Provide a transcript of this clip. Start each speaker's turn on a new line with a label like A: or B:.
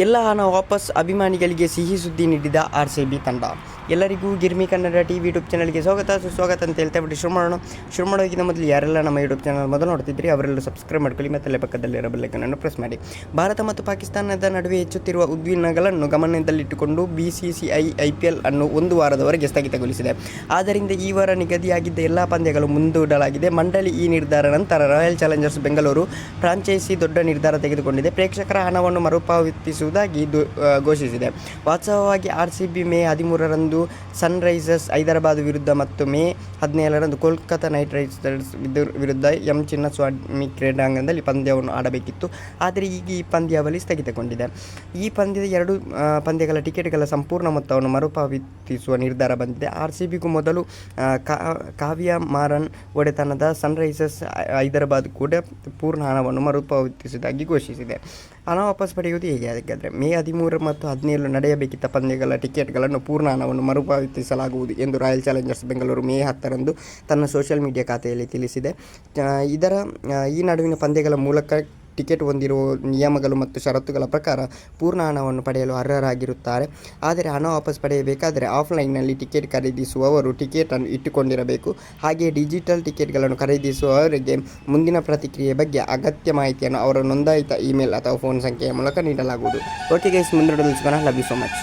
A: ಎಲ್ಲ ಹಣ ವಾಪಸ್ ಅಭಿಮಾನಿಗಳಿಗೆ ಸಿಹಿ ಸುದ್ದಿ ನೀಡಿದ ಆರ್ ಸಿ ಬಿ ತಂಡ. ಎಲ್ಲರಿಗೂ ಗಿರ್ಮಿ ಕನ್ನಡ ಟಿ ವಿ ಯೂಟ್ಯೂಬ್ ಚಾನಲ್ಗೆ ಸ್ವಾಗತ. ಸುಸ್ವಾಗತ ಅಂತ ಹೇಳ್ತಾ ಬಿಟ್ಟು ಶುರು ಮಾಡೋಣ. ಶುರು ಮಾಡೋಕ್ಕಿಂತ ಮೊದಲು ಯಾರೆಲ್ಲ ನಮ್ಮ ಯೂಟ್ಯೂಬ್ ಚಾನಲ್ ಮೊದಲು ನೋಡ್ತಿದ್ರಿ ಅವರೆಲ್ಲ ಸಬ್ಸ್ಕ್ರೈಬ್ ಮಾಡ್ಕೊಳ್ಳಿ ಮತ್ತು ಪಕ್ಕದಲ್ಲಿರೋ ಬೆಲ್ಲೈಕನನ್ನು ಪ್ರೆಸ್ ಮಾಡಿ. ಭಾರತ ಮತ್ತು ಪಾಕಿಸ್ತಾನದ ನಡುವೆ ಹೆಚ್ಚುತ್ತಿರುವ ಉದ್ವಿಗ್ನಗಳನ್ನು ಗಮನದಲ್ಲಿಟ್ಟುಕೊಂಡು B C C I I P L ಅನ್ನು ಒಂದು ವಾರದವರೆಗೆ ಸ್ಥಗಿತಗೊಳಿಸಿದೆ. ಆದ್ದರಿಂದ ಈ ವಾರ ನಿಗದಿಯಾಗಿದ್ದ ಎಲ್ಲ ಪಂದ್ಯಗಳು ಮುಂದೂಡಲಾಗಿದೆ. ಮಂಡಳಿ ಈ ನಿರ್ಧಾರ ನಂತರ ರಾಯಲ್ ಚಾಲೆಂಜರ್ಸ್ ಬೆಂಗಳೂರು ಫ್ರಾಂಚೈಸಿ ದೊಡ್ಡ ನಿರ್ಧಾರ ತೆಗೆದುಕೊಂಡಿದೆ. ಪ್ರೇಕ್ಷಕರ ಹಣವನ್ನು ಮರುಪಾವತಿಸುವುದಾಗಿ ದು- ಆ, ಘೋಷಿಸಿದೆ. ವಾಸ್ತವವಾಗಿ ಆರ್ ಸಿ ಬಿ ಮೇ ಹದಿಮೂರರಂದು ಸನ್ರೈಸರ್ಸ್ ಹೈದರಾಬಾದ್ ವಿರುದ್ಧ ಮತ್ತು ಮೇ ಹದಿನೇಳರಂದು ಕೋಲ್ಕತಾ ನೈಟ್ ರೈಡರ್ಸ್ ವಿರುದ್ಧ ಎಂ ಚಿನ್ನಸ್ವಾಮಿ ಕ್ರೀಡಾಂಗಣದಲ್ಲಿ ಪಂದ್ಯವನ್ನು ಆಡಬೇಕಿತ್ತು. ಆದರೆ ಈಗ ಈ ಪಂದ್ಯಾವಳಿ ಸ್ಥಗಿತಗೊಂಡಿದೆ. ಈ ಪಂದ್ಯದ ಎರಡು ಪಂದ್ಯಗಳ ಟಿಕೆಟ್ಗಳ ಸಂಪೂರ್ಣ ಮೊತ್ತವನ್ನು ಮರುಪಾವತಿಸುವ ನಿರ್ಧಾರ ಬಂದಿದೆ. ಆರ್ ಸಿ ಬಿಗೂ ಮೊದಲು ಕಾವ್ಯ ಮಾರನ್ ಒಡೆತನದ ಸನ್ರೈಸರ್ಸ್ ಹೈದರಾಬಾದ್ ಕೂಡ ಪೂರ್ಣ ಹಣವನ್ನು ಮರುಪಾವತಿಸುವುದಾಗಿ ಘೋಷಿಸಿದೆ. ಹಣ ವಾಪಸ್ ಪಡೆಯುವುದು ಹೇಗೆ? ಹಾಗಾದರೆ ಮೇ ಹದಿಮೂರು ಮತ್ತು ಹದಿನೇಳು ನಡೆಯಬೇಕಿದ್ದ ಪಂದ್ಯಗಳ ಟಿಕೆಟ್ಗಳನ್ನು ಪೂರ್ಣ ಹಣವನ್ನು ಮರುಪಾವತಿಸಲಾಗುವುದು ಎಂದು ರಾಯಲ್ ಚಾಲೆಂಜರ್ಸ್ ಬೆಂಗಳೂರು ಮೇ ಹತ್ತರಂದು ತನ್ನ ಸೋಷಿಯಲ್ ಮೀಡಿಯಾ ಖಾತೆಯಲ್ಲಿ ತಿಳಿಸಿದೆ. ಇದರ ಈ ನಡುವಿನ ಪಂದ್ಯಗಳ ಮೂಲಕ ಟಿಕೆಟ್ ಹೊಂದಿರುವ ನಿಯಮಗಳು ಮತ್ತು ಷರತ್ತುಗಳ ಪ್ರಕಾರ ಪೂರ್ಣ ಹಣವನ್ನು ಪಡೆಯಲು ಅರ್ಹರಾಗಿರುತ್ತಾರೆ. ಆದರೆ ಹಣ ವಾಪಸ್ ಪಡೆಯಬೇಕಾದರೆ ಆಫ್ಲೈನ್ನಲ್ಲಿ ಟಿಕೆಟ್ ಖರೀದಿಸುವವರು ಟಿಕೆಟನ್ನು ಇಟ್ಟುಕೊಂಡಿರಬೇಕು. ಹಾಗೆಯೇ ಡಿಜಿಟಲ್ ಟಿಕೆಟ್ಗಳನ್ನು ಖರೀದಿಸುವವರಿಗೆ ಮುಂದಿನ ಪ್ರತಿಕ್ರಿಯೆ ಬಗ್ಗೆ ಅಗತ್ಯ ಮಾಹಿತಿಯನ್ನು ಅವರ ನೋಂದಾಯಿತ ಇಮೇಲ್ ಅಥವಾ ಫೋನ್ ಸಂಖ್ಯೆಯ ಮೂಲಕ ನೀಡಲಾಗುವುದು. ಓಕೆ ಗೈಸ್ ಮುಂದೆ ಸಿಗೋಣ. Love you so much